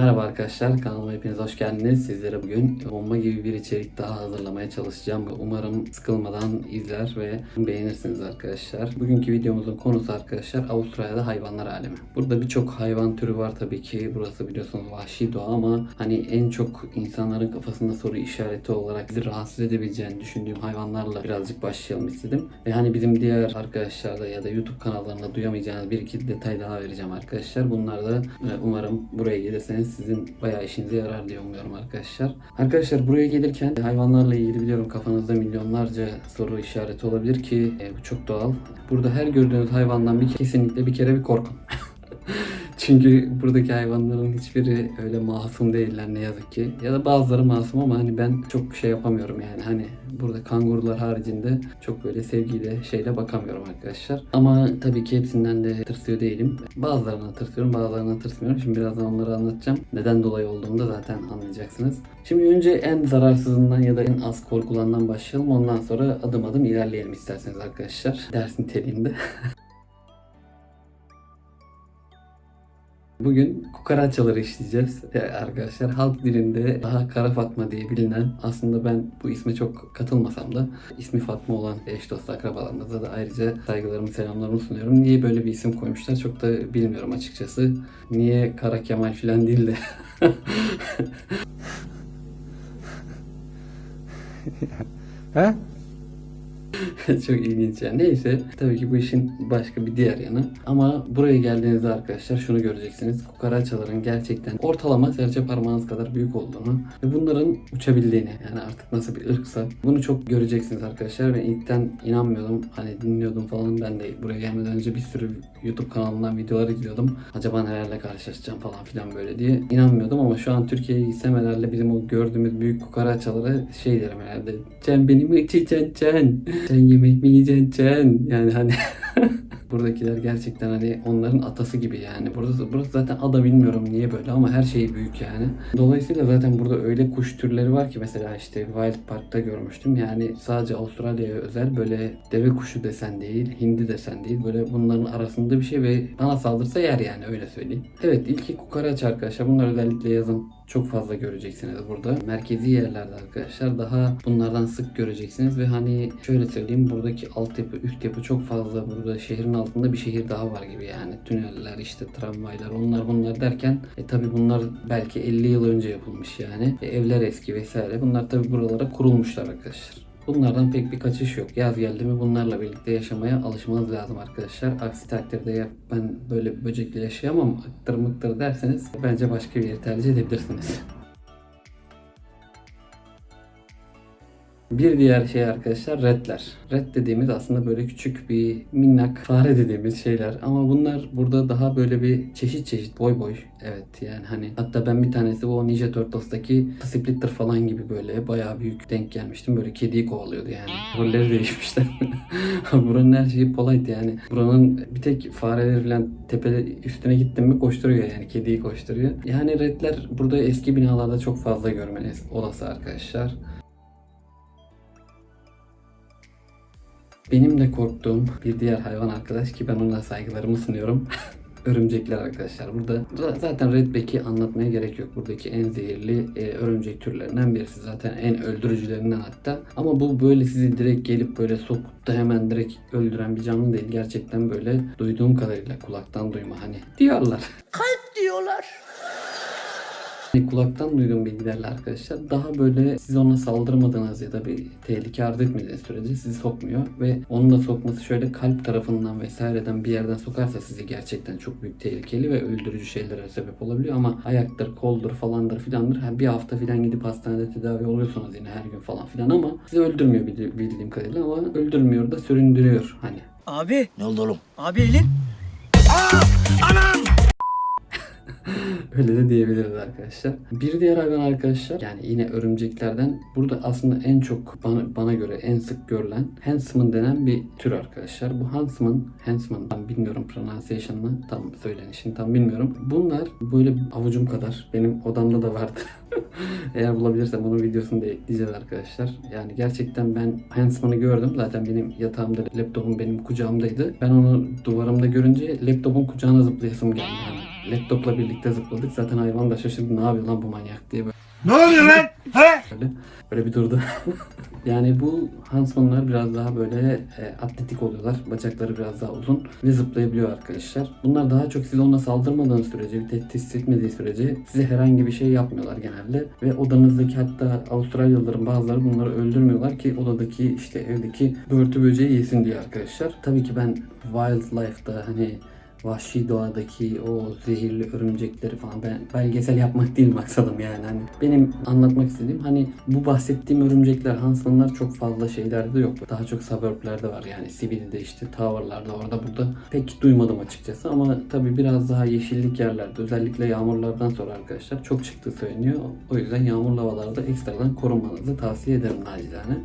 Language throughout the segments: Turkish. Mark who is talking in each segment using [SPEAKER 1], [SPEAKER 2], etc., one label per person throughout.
[SPEAKER 1] Merhaba arkadaşlar, kanalıma hepiniz hoş geldiniz. Sizlere bugün bomba gibi bir içerik daha hazırlamaya çalışacağım. Umarım sıkılmadan izler ve beğenirsiniz arkadaşlar. Bugünkü videomuzun konusu arkadaşlar Avustralya'da hayvanlar alemi. Burada birçok hayvan türü var tabii ki. Burası biliyorsunuz vahşi doğa ama hani en çok insanların kafasında soru işareti olarak bizi rahatsız edebileceğini düşündüğüm hayvanlarla birazcık başlayalım istedim. Ve hani bizim diğer arkadaşlarda ya da YouTube kanallarında duyamayacağınız bir iki detay daha vereceğim arkadaşlar. Bunlar da e, umarım buraya gelirseniz sizin bayağı işinize yarar diye umuyorum arkadaşlar. Arkadaşlar buraya gelirken hayvanlarla ilgili biliyorum kafanızda milyonlarca soru işareti olabilir ki e, bu çok doğal. Burada her gördüğünüz hayvandan bir kesinlikle bir kere bir korkun. Çünkü buradaki hayvanların hiçbiri öyle masum değiller ne yazık ki. Ya da bazıları masum ama hani ben çok şey yapamıyorum yani. Hani burada kangurular haricinde çok böyle sevgiyle şeyle bakamıyorum arkadaşlar. Ama tabii ki hepsinden de tırsıyor değilim. Bazılarına tırsıyorum bazılarına tırsmıyorum. Şimdi birazdan onları anlatacağım. Neden dolayı olduğunu da zaten anlayacaksınız. Şimdi önce en zararsızından ya da en az korkulandan başlayalım. Ondan sonra adım adım ilerleyelim isterseniz arkadaşlar. Dersin telinde. Bugün kukaraçaları işleyeceğiz Ee, arkadaşlar. Halk dilinde daha Kara Fatma diye bilinen aslında ben bu isme çok katılmasam da ismi Fatma olan eş dost akrabalarımıza da ayrıca saygılarımı selamlarımı sunuyorum. Niye böyle bir isim koymuşlar çok da bilmiyorum açıkçası. Niye Kara Kemal falan değil de
[SPEAKER 2] He?
[SPEAKER 1] Çok ilginç yani. Neyse tabii ki bu işin başka bir diğer yanı. Ama buraya geldiğinizde arkadaşlar şunu göreceksiniz. Kukaraçaların gerçekten ortalama serçe parmağınız kadar büyük olduğunu ve bunların uçabildiğini yani artık nasıl bir ırksa bunu çok göreceksiniz arkadaşlar. Ben ilkten inanmıyordum. Hani dinliyordum falan. Ben de buraya gelmeden önce bir sürü YouTube kanalından videolar izliyordum. Acaba nelerle karşılaşacağım falan filan böyle diye inanmıyordum ama şu an Türkiye'ye gitsem herhalde bizim o gördüğümüz büyük kukaraçalara şey derim herhalde. Sen beni mi içeceksin sen? Sen yemek mi yiyeceksin? Yani hani Buradakiler gerçekten hani onların atası gibi yani. Burası, burası zaten ada bilmiyorum niye böyle ama her şey büyük yani. Dolayısıyla zaten burada öyle kuş türleri var ki mesela işte Wild Park'ta görmüştüm. Yani sadece Avustralya'ya özel böyle deve kuşu desen değil, hindi desen değil. Böyle bunların arasında bir şey ve bana saldırsa yer yani öyle söyleyeyim. Evet ilki kukaraç arkadaşlar. Bunlar özellikle yazın çok fazla göreceksiniz burada. Merkezi yerlerde arkadaşlar daha bunlardan sık göreceksiniz ve hani şöyle söyleyeyim buradaki altyapı, üst yapı çok fazla burada şehrin altında bir şehir daha var gibi yani. Tüneller işte tramvaylar onlar bunlar derken e tabi bunlar belki 50 yıl önce yapılmış yani. E, evler eski vesaire. Bunlar tabi buralara kurulmuşlar arkadaşlar. Bunlardan pek bir kaçış yok. Yaz geldi mi bunlarla birlikte yaşamaya alışmanız lazım arkadaşlar. Aksi takdirde ya ben böyle böcekle yaşayamam aktır mıktır derseniz bence başka bir yeri tercih edebilirsiniz. Bir diğer şey arkadaşlar redler. Red dediğimiz aslında böyle küçük bir minnak fare dediğimiz şeyler. Ama bunlar burada daha böyle bir çeşit çeşit boy boy. Evet yani hani hatta ben bir tanesi o Ninja Turtles'taki Splitter falan gibi böyle bayağı büyük denk gelmiştim. Böyle kediyi kovalıyordu yani. Rolleri değişmişler. Buranın her şeyi polite yani. Buranın bir tek fareleri falan tepe üstüne gittim mi koşturuyor yani. Kediyi koşturuyor. Yani redler burada eski binalarda çok fazla görmeniz olası arkadaşlar. Benim de korktuğum bir diğer hayvan arkadaş ki ben ona saygılarımı sunuyorum. Örümcekler arkadaşlar. Burada za- zaten Redback'i anlatmaya gerek yok. Buradaki en zehirli e, örümcek türlerinden birisi. Zaten en öldürücülerinden hatta. Ama bu böyle sizi direkt gelip böyle sokup da hemen direkt öldüren bir canlı değil. Gerçekten böyle duyduğum kadarıyla kulaktan duyma hani diyorlar.
[SPEAKER 3] diyorlar.
[SPEAKER 1] Hani kulaktan duyduğum bilgilerle arkadaşlar daha böyle siz ona saldırmadığınız ya da bir tehlike arz etmediğiniz sürece sizi sokmuyor ve onun da sokması şöyle kalp tarafından vesaireden bir yerden sokarsa sizi gerçekten çok büyük tehlikeli ve öldürücü şeylere sebep olabiliyor ama ayaktır, koldur falandır filandır Ha, bir hafta filan gidip hastanede tedavi oluyorsunuz yine her gün falan filan ama sizi öldürmüyor bildi- bildiğim kadarıyla ama öldürmüyor da süründürüyor hani.
[SPEAKER 3] Abi,
[SPEAKER 2] Ne oldu oğlum?
[SPEAKER 3] abi elin.
[SPEAKER 1] Öyle de diyebiliriz arkadaşlar. Bir diğer hayvan arkadaşlar yani yine örümceklerden burada aslında en çok bana, bana göre en sık görülen Huntsman denen bir tür arkadaşlar. Bu Huntsman, Huntsman tam bilmiyorum pronunciation'ını tam söylenişini tam bilmiyorum. Bunlar böyle avucum kadar benim odamda da vardı. Eğer bulabilirsem bunun videosunu da ekleyeceğiz arkadaşlar. Yani gerçekten ben Huntsman'ı gördüm. Zaten benim yatağımda laptopum benim kucağımdaydı. Ben onu duvarımda görünce laptopun kucağına zıplayasım geldi. Laptopla birlikte zıpladık. Zaten hayvan da şaşırdı ne yapıyor lan bu manyak diye böyle.
[SPEAKER 3] Ne oluyor lan? He?
[SPEAKER 1] Böyle, böyle bir durdu. yani bu Huntsman'lar biraz daha böyle e, atletik oluyorlar. Bacakları biraz daha uzun ve zıplayabiliyor arkadaşlar. Bunlar daha çok siz ona saldırmadığınız sürece, bir tehdit hissetmediği sürece size herhangi bir şey yapmıyorlar genelde. Ve odanızdaki hatta Avustralyalıların bazıları bunları öldürmüyorlar ki odadaki işte evdeki börtü böceği yesin diye arkadaşlar. Tabii ki ben wildlife'da hani vahşi doğadaki o zehirli örümcekleri falan. Ben belgesel yapmak değil maksadım yani. Hani benim anlatmak istediğim hani bu bahsettiğim örümcekler Huntsman'lar çok fazla şeylerde yok. Daha çok suburb'lerde var yani. Sibil'de işte tower'larda orada burada pek duymadım açıkçası. Ama tabi biraz daha yeşillik yerlerde özellikle yağmurlardan sonra arkadaşlar çok çıktığı söyleniyor. O yüzden yağmurlu havalarda ekstradan korunmanızı tavsiye ederim nacizane.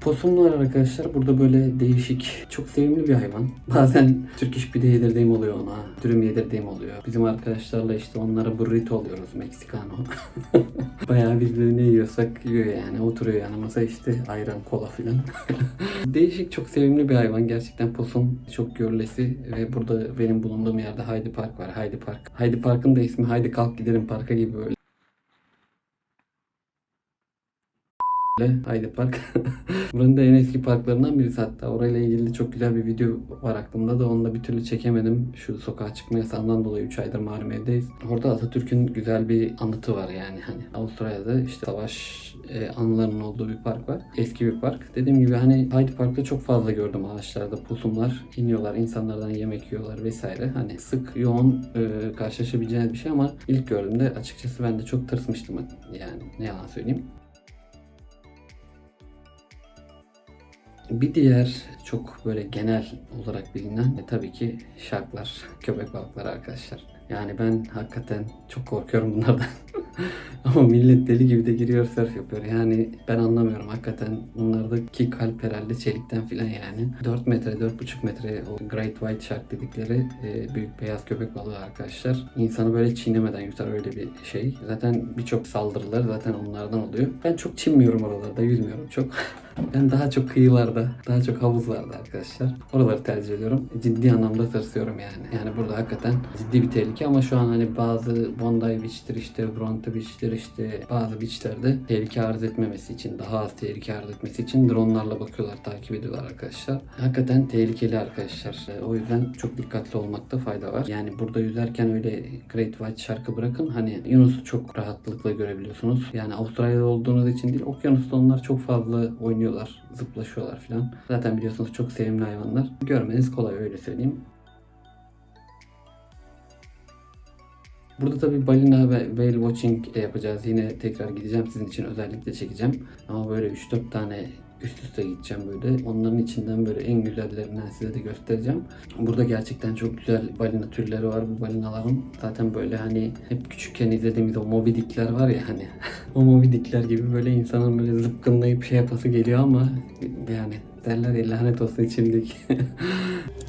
[SPEAKER 1] Posumlar arkadaşlar burada böyle değişik, çok sevimli bir hayvan. Bazen Türk iş pide yedirdiğim oluyor ona, dürüm yedirdiğim oluyor. Bizim arkadaşlarla işte onlara burrito oluyoruz, Meksikano. Bayağı biz yiyorsak yiyor yani. Oturuyor yani masa işte ayran, kola filan. değişik, çok sevimli bir hayvan. Gerçekten posum çok görülesi ve burada benim bulunduğum yerde Heidi Park var. Heidi Park. Heidi Park'ın da ismi Haydi Kalk Gidelim Park'a gibi böyle. Haydi Park. Buranın da en eski parklarından birisi hatta. Orayla ilgili çok güzel bir video var aklımda da onu da bir türlü çekemedim. Şu sokağa çıkma yasağından dolayı 3 aydır malum evdeyiz. Orada Atatürk'ün güzel bir anıtı var yani. Hani Avustralya'da işte savaş e, anılarının olduğu bir park var. Eski bir park. Dediğim gibi hani Hyde Park'ta çok fazla gördüm ağaçlarda pusumlar iniyorlar, insanlardan yemek yiyorlar vesaire. Hani sık yoğun e, karşılaşabileceğiniz bir şey ama ilk gördüğümde açıkçası ben de çok tırsmıştım yani ne yalan söyleyeyim. Bir diğer çok böyle genel olarak bilinen e, tabii ki şarklar, köpek balıkları arkadaşlar. Yani ben hakikaten çok korkuyorum bunlardan. Ama millet deli gibi de giriyor surf yapıyor. Yani ben anlamıyorum hakikaten bunlardaki kalp herhalde çelikten filan yani. 4 metre, 4,5 metre o Great White Shark dedikleri e, büyük beyaz köpek balığı arkadaşlar. İnsanı böyle çiğnemeden yutar öyle bir şey. Zaten birçok saldırılar zaten onlardan oluyor. Ben çok çinmiyorum oralarda, yüzmüyorum çok. Ben daha çok kıyılarda, daha çok havuzlarda arkadaşlar. Oraları tercih ediyorum. Ciddi anlamda tırsıyorum yani. Yani burada hakikaten ciddi bir tehlike ama şu an hani bazı Bondi Beach'tir işte Bronte Beach'tir işte bazı beachlerde tehlike arz etmemesi için, daha az tehlike arz etmesi için dronlarla bakıyorlar, takip ediyorlar arkadaşlar. Hakikaten tehlikeli arkadaşlar. E, O yüzden çok dikkatli olmakta fayda var. Yani burada yüzerken öyle Great White Shark'ı bırakın. Hani Yunus'u çok rahatlıkla görebiliyorsunuz. Yani Avustralya'da olduğunuz için değil, okyanusta onlar çok fazla oynuyorlar, zıplaşıyorlar filan. Zaten biliyorsunuz çok sevimli hayvanlar. Görmeniz kolay öyle söyleyeyim. Burada tabii balina ve whale watching yapacağız. Yine tekrar gideceğim sizin için özellikle çekeceğim. Ama böyle 3-4 tane üst üste gideceğim böyle. Onların içinden böyle en güzellerinden size de göstereceğim. Burada gerçekten çok güzel balina türleri var bu balinaların. Zaten böyle hani hep küçükken izlediğimiz o Moby Dick'ler var ya hani. o Moby Dick'ler gibi böyle insanın böyle zıpkınlayıp şey yapası geliyor ama yani derler ya lanet olsun içimdeki.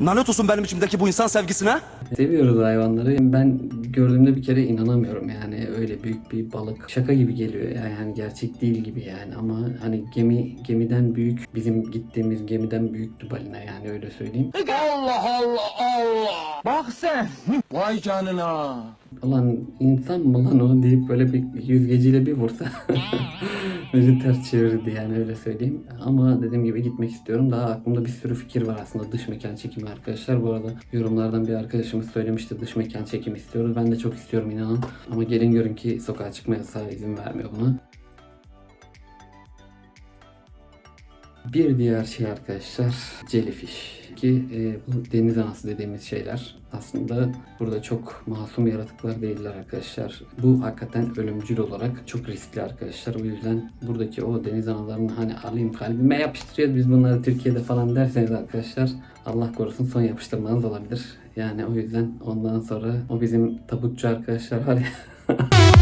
[SPEAKER 4] Lanet olsun benim içimdeki bu insan sevgisine.
[SPEAKER 1] Seviyoruz hayvanları. Ben gördüğümde bir kere inanamıyorum yani öyle büyük bir balık. Şaka gibi geliyor yani hani gerçek değil gibi yani ama hani gemi gemiden büyük bizim gittiğimiz gemiden büyüktü balina yani öyle söyleyeyim.
[SPEAKER 3] Allah Allah Allah. Bak sen. Vay canına.
[SPEAKER 1] Ulan insan mı lan o deyip böyle bir yüzgeciyle bir vursa beni ters çevirdi yani öyle söyleyeyim. Ama dediğim gibi gitmek istiyorum. Daha aklımda bir sürü fikir var aslında dış mekan çekimi arkadaşlar. Bu arada yorumlardan bir arkadaşımız söylemişti dış mekan çekimi istiyoruz. Ben de çok istiyorum inanın. Ama gelin görün ki sokağa çıkma yasağı izin vermiyor buna. Bir diğer şey arkadaşlar jellyfish ki e, bu deniz anası dediğimiz şeyler aslında burada çok masum yaratıklar değiller arkadaşlar. Bu hakikaten ölümcül olarak çok riskli arkadaşlar. O yüzden buradaki o deniz analarını hani alayım kalbime yapıştırıyoruz biz bunları Türkiye'de falan derseniz arkadaşlar Allah korusun son yapıştırmanız olabilir. Yani o yüzden ondan sonra o bizim tabutçu arkadaşlar var ya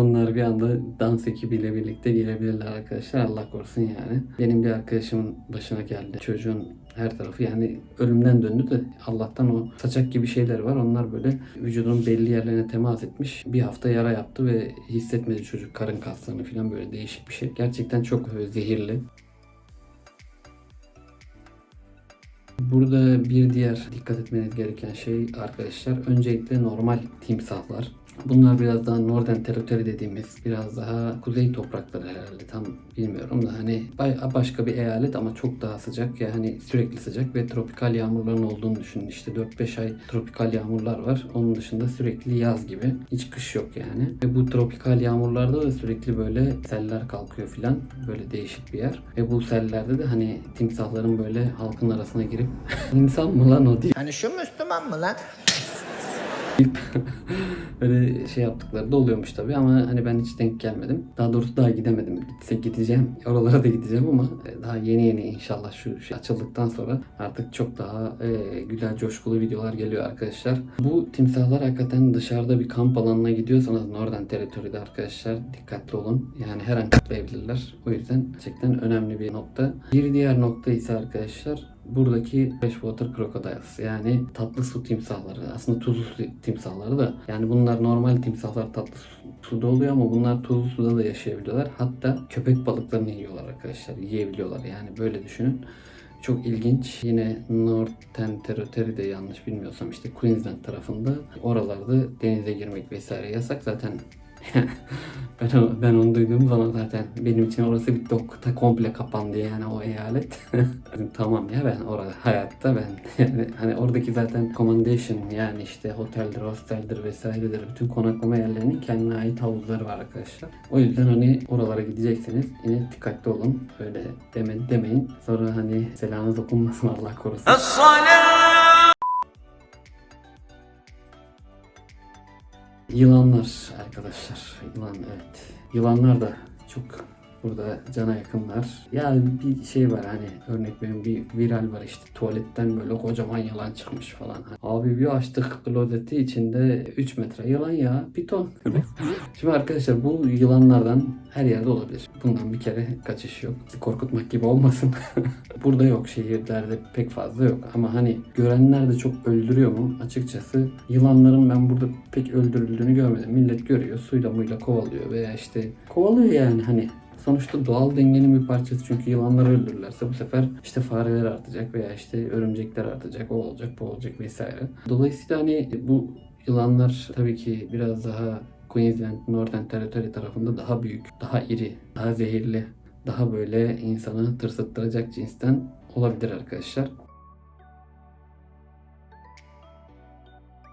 [SPEAKER 1] Onlar bir anda dans ekibiyle birlikte gelebilirler arkadaşlar. Allah korusun yani. Benim bir arkadaşımın başına geldi. Çocuğun her tarafı yani ölümden döndü de Allah'tan o saçak gibi şeyler var. Onlar böyle vücudunun belli yerlerine temas etmiş. Bir hafta yara yaptı ve hissetmedi çocuk karın kaslarını falan böyle değişik bir şey. Gerçekten çok zehirli. Burada bir diğer dikkat etmeniz gereken şey arkadaşlar öncelikle normal timsahlar. Bunlar biraz daha Northern Territory dediğimiz biraz daha kuzey toprakları herhalde tam bilmiyorum da hani başka bir eyalet ama çok daha sıcak yani sürekli sıcak ve tropikal yağmurların olduğunu düşünün. İşte 4-5 ay tropikal yağmurlar var. Onun dışında sürekli yaz gibi. Hiç kış yok yani. Ve bu tropikal yağmurlarda da sürekli böyle seller kalkıyor filan. Böyle değişik bir yer. Ve bu sellerde de hani timsahların böyle halkın arasına girip insan mı lan o diye
[SPEAKER 5] Hani şu Müslüman mı lan?
[SPEAKER 1] Böyle şey yaptıkları da oluyormuş tabii ama hani ben hiç denk gelmedim. Daha doğrusu daha gidemedim. Gitse gideceğim. Oralara da gideceğim ama e, daha yeni yeni inşallah şu şey açıldıktan sonra artık çok daha e, güzel coşkulu videolar geliyor arkadaşlar. Bu timsahlar hakikaten dışarıda bir kamp alanına gidiyorsanız Northern Territory'de arkadaşlar dikkatli olun. Yani her an kutlayabilirler. O yüzden gerçekten önemli bir nokta. Bir diğer nokta ise arkadaşlar buradaki freshwater crocodiles yani tatlı su timsahları aslında tuzlu su timsahları da yani bunlar normal timsahlar tatlı su- suda oluyor ama bunlar tuzlu suda da yaşayabiliyorlar. Hatta köpek balıklarını yiyorlar arkadaşlar yiyebiliyorlar. Yani böyle düşünün. Çok ilginç. Yine Northern Territory'de yanlış bilmiyorsam işte Queensland tarafında oralarda denize girmek vesaire yasak. Zaten ben, o- ben onu duyduğum zaman zaten benim için orası bir dokta komple kapandı yani o eyalet. Tamam ya ben orada hayatta ben yani hani oradaki zaten accommodation yani işte oteldir, hosteldir vesairedir bütün konaklama yerlerinin kendine ait havuzları var arkadaşlar. O yüzden hani oralara gidecekseniz yine dikkatli olun. Öyle deme, demeyin. Sonra hani selamınız okunmasın Allah korusun. Yılanlar arkadaşlar. Yılan evet. Yılanlar da çok burada cana yakınlar. Ya bir şey var hani örnek veriyorum bir viral var işte tuvaletten böyle kocaman yılan çıkmış falan. Abi bir açtık klozeti içinde 3 metre yılan ya piton. Şimdi arkadaşlar bu yılanlardan her yerde olabilir. Bundan bir kere kaçış yok. Korkutmak gibi olmasın. Burada yok şehirlerde pek fazla yok ama hani görenler de çok öldürüyor mu? Açıkçası yılanların ben burada pek öldürüldüğünü görmedim. Millet görüyor suyla muyla kovalıyor veya işte kovalıyor yani hani Sonuçta doğal dengenin bir parçası çünkü yılanları öldürürlerse bu sefer işte fareler artacak veya işte örümcekler artacak, o olacak, bu olacak vesaire. Dolayısıyla hani bu yılanlar tabii ki biraz daha Queensland, Northern Territory tarafında daha büyük, daha iri, daha zehirli, daha böyle insanı tırsıttıracak cinsten olabilir arkadaşlar.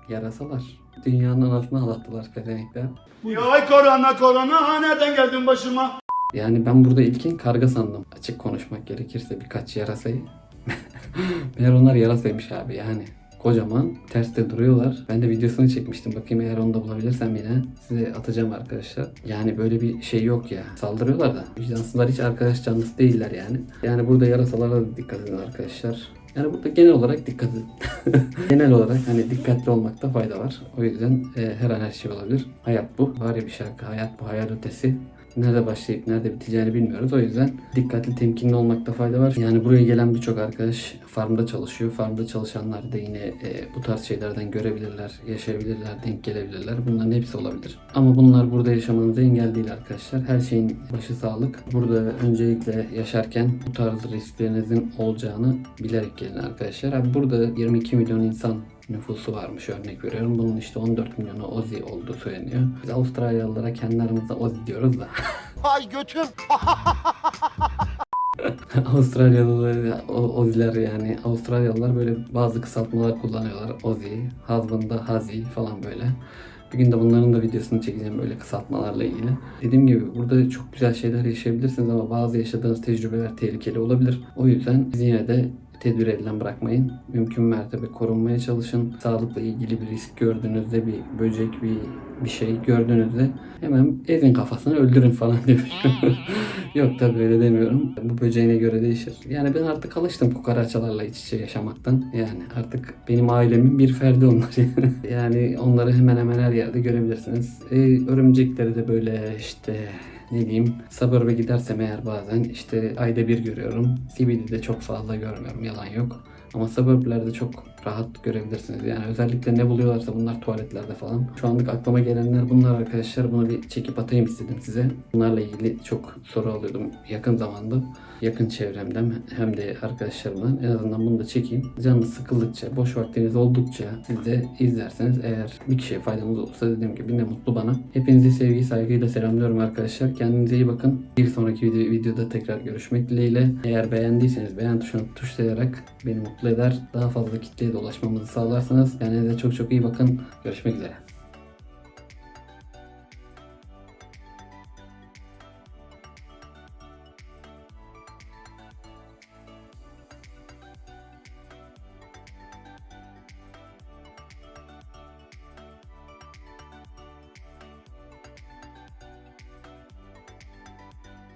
[SPEAKER 1] Yarasalar. Dünyanın anasını ağlattılar pezevenkler.
[SPEAKER 6] Ya korona korona nereden geldin başıma?
[SPEAKER 1] Yani ben burada ilkin karga sandım. Açık konuşmak gerekirse birkaç yarasayı. Meğer onlar yarasaymış abi yani. Kocaman terste duruyorlar. Ben de videosunu çekmiştim. Bakayım eğer onu da bulabilirsem yine size atacağım arkadaşlar. Yani böyle bir şey yok ya. Saldırıyorlar da. Vicdansızlar hiç arkadaş canlısı değiller yani. Yani burada yarasalara da dikkat edin arkadaşlar. Yani burada genel olarak dikkat edin. genel olarak hani dikkatli olmakta fayda var. O yüzden e, her an her şey olabilir. Hayat bu. Var ya bir şarkı. Hayat bu. Hayal ötesi nerede başlayıp nerede biteceğini bilmiyoruz. O yüzden dikkatli temkinli olmakta fayda var. Yani buraya gelen birçok arkadaş farmda çalışıyor. Farmda çalışanlar da yine e, bu tarz şeylerden görebilirler, yaşayabilirler, denk gelebilirler. Bunların hepsi olabilir. Ama bunlar burada yaşamanıza engel değil arkadaşlar. Her şeyin başı sağlık. Burada öncelikle yaşarken bu tarz risklerinizin olacağını bilerek gelin arkadaşlar. Abi burada 22 milyon insan nüfusu varmış örnek veriyorum. Bunun işte 14 milyonu Ozi olduğu söyleniyor. Biz Avustralyalılara kendi aramızda Ozi diyoruz da.
[SPEAKER 5] Ay götüm.
[SPEAKER 1] Avustralyalılar, Oziler yani Avustralyalılar böyle bazı kısaltmalar kullanıyorlar. Ozi, husband'da Hazi falan böyle. Bir gün de bunların da videosunu çekeceğim böyle kısaltmalarla ilgili. Dediğim gibi burada çok güzel şeyler yaşayabilirsiniz ama bazı yaşadığınız tecrübeler tehlikeli olabilir. O yüzden biz yine de tedbir elden bırakmayın. Mümkün mertebe korunmaya çalışın. Sağlıkla ilgili bir risk gördüğünüzde bir böcek bir bir şey gördüğünüzde hemen ezin kafasını öldürün falan diyor. Yok tabii öyle demiyorum. Bu böceğine göre değişir. Yani ben artık alıştım kukaraçalarla iç içe yaşamaktan. Yani artık benim ailemin bir ferdi onlar. yani onları hemen hemen her yerde görebilirsiniz. Ee, örümcekleri de böyle işte ne diyeyim suburb'a gidersem eğer bazen işte ayda bir görüyorum. CBD'de çok fazla görmüyorum yalan yok. Ama suburblerde çok rahat görebilirsiniz. Yani özellikle ne buluyorlarsa bunlar tuvaletlerde falan. Şu anlık aklıma gelenler bunlar arkadaşlar. Bunu bir çekip atayım istedim size. Bunlarla ilgili çok soru alıyordum yakın zamanda. Yakın çevremden hem de arkadaşlarımdan. En azından bunu da çekeyim. Canınız sıkıldıkça, boş vaktiniz oldukça siz de izlerseniz eğer bir kişiye faydamız olursa dediğim gibi ne mutlu bana. Hepinizi sevgi saygıyla selamlıyorum arkadaşlar. Kendinize iyi bakın. Bir sonraki video, videoda tekrar görüşmek dileğiyle. Eğer beğendiyseniz beğen tuşuna tuşlayarak beni mutlu eder. Daha fazla kitleye de ulaşmamızı sağlarsanız kendinize çok çok iyi bakın. Görüşmek üzere.